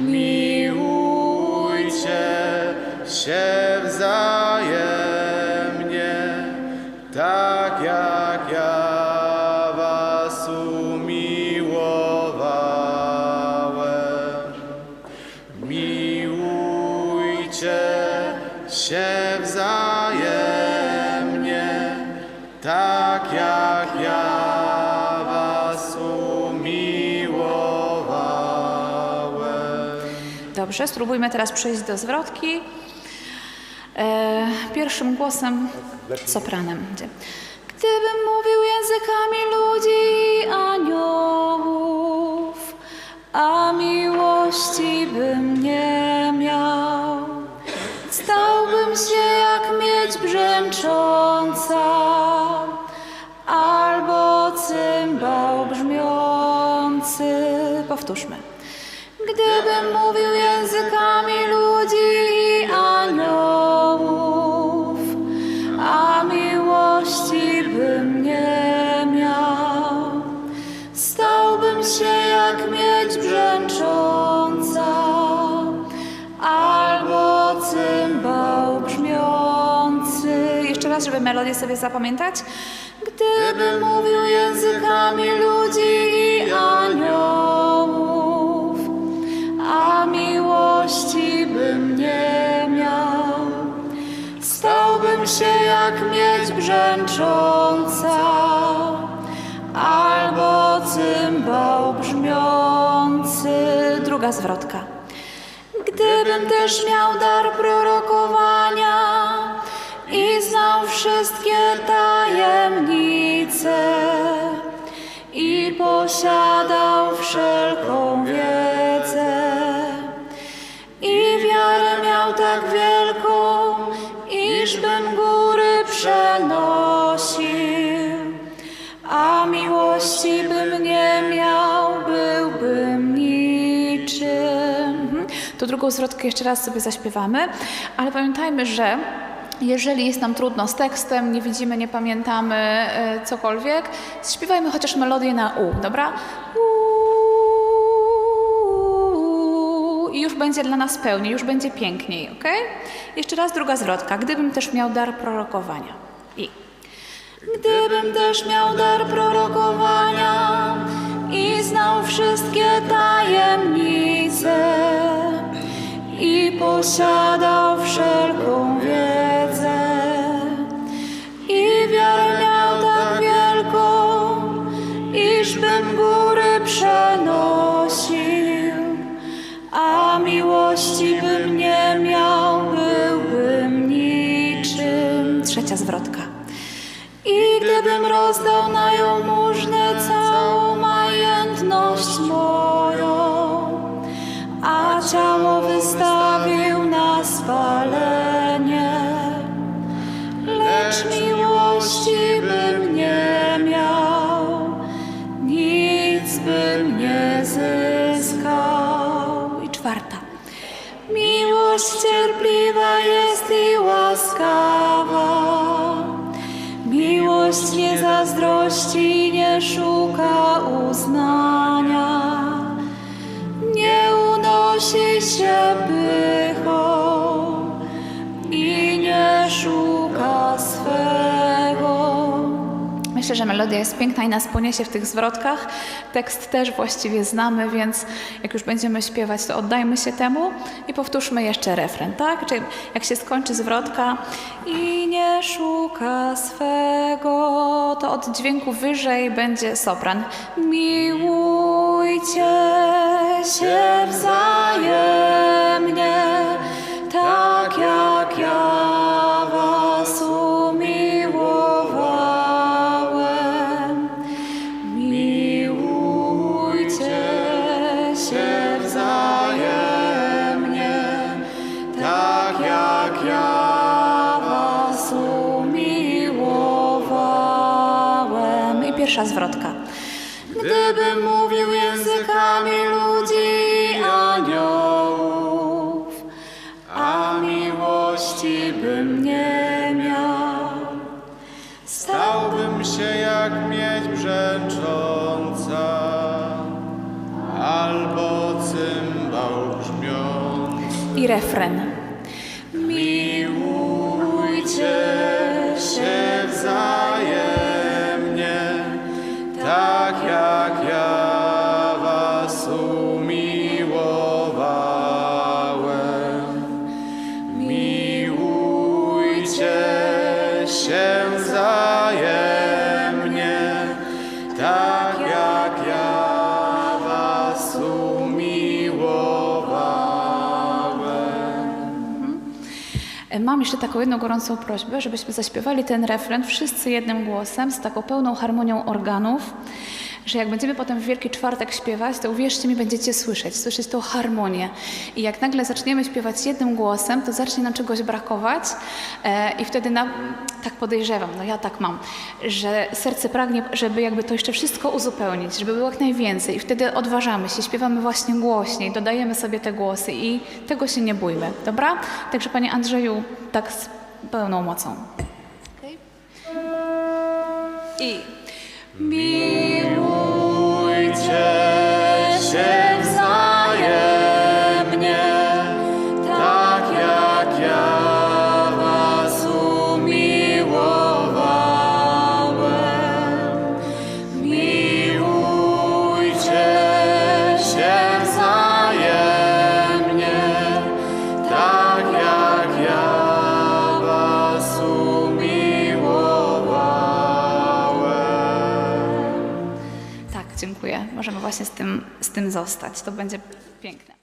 Miłujcie się wzajemnie, tak jak ja was umiłowałem. Miłujcie się wzajemnie, tak jak Dobrze, spróbujmy teraz przejść do zwrotki. E, pierwszym głosem sopranem. Gdybym mówił językami ludzi i aniołów, a miłości bym nie miał, stałbym się jak miedź brzęcząca, albo cymbał brzmiący. Powtórzmy. Gdybym mówił językami ludzi i aniołów, a miłości bym nie miał, stałbym się jak miedź brzęcząca, albo cymbał brzmiący. Jeszcze raz, żeby melodię sobie zapamiętać. Gdybym mówił językami ludzi i aniołów, bym nie miał, stałbym się jak miedź brzęcząca, albo cymbał brzmiący. Druga zwrotka. Gdybym też miał dar prorokowania i znał wszystkie tajemnice i posiadał wszelką wiedzę góry przenosił, a miłości bym nie miał, byłbym niczym. Mhm. Tu drugą zwrotkę jeszcze raz sobie zaśpiewamy, ale pamiętajmy, że jeżeli jest nam trudno z tekstem, nie widzimy, nie pamiętamy e, cokolwiek, śpiewajmy chociaż melodię na U, dobra? U, już będzie dla nas pełniej, już będzie piękniej, ok? Jeszcze raz druga zwrotka. Gdybym też miał dar prorokowania. I. Gdybym też miał dar prorokowania i znał wszystkie tajemnice i posiadał wszelką wiedzę Trzecia zwrotka. I gdybym rozdał na jałmużnę całą majętność moją, a ciało wystawił na spalenie, zazdrości, nie szuka uznania. Nie unosi się pychą Myślę, że melodia jest piękna i nas poniesie w tych zwrotkach. Tekst też właściwie znamy, więc jak już będziemy śpiewać, to oddajmy się temu i powtórzmy jeszcze refren, tak? Czyli jak się skończy zwrotka i nie szuka swego, to od dźwięku wyżej będzie sopran. Miłujcie się wzajemnie, tak jak ja was umiłowałem. I pierwsza zwrotka. Gdybym mówił językami ludzi aniołów, a miłości bym nie miał. Stałbym się jak miedź brzęcząca, albo cymbał brzmiąc. I refren. Miłujcie Mam jeszcze taką jedną gorącą prośbę, żebyśmy zaśpiewali ten refren wszyscy jednym głosem, z taką pełną harmonią organów, że jak będziemy potem w Wielki Czwartek śpiewać, to uwierzcie mi, będziecie słyszeć, słyszeć tą harmonię. I jak nagle zaczniemy śpiewać jednym głosem, to zacznie nam czegoś brakować e, i wtedy na, tak podejrzewam, no ja tak mam, że serce pragnie, żeby jakby to jeszcze wszystko uzupełnić, żeby było jak najwięcej i wtedy odważamy się, śpiewamy właśnie głośniej, dodajemy sobie te głosy i tego się nie bójmy, dobra? Także Panie Andrzeju, tak z pełną mocą. I Miłujcie Możemy właśnie z tym, z tym zostać. To będzie piękne.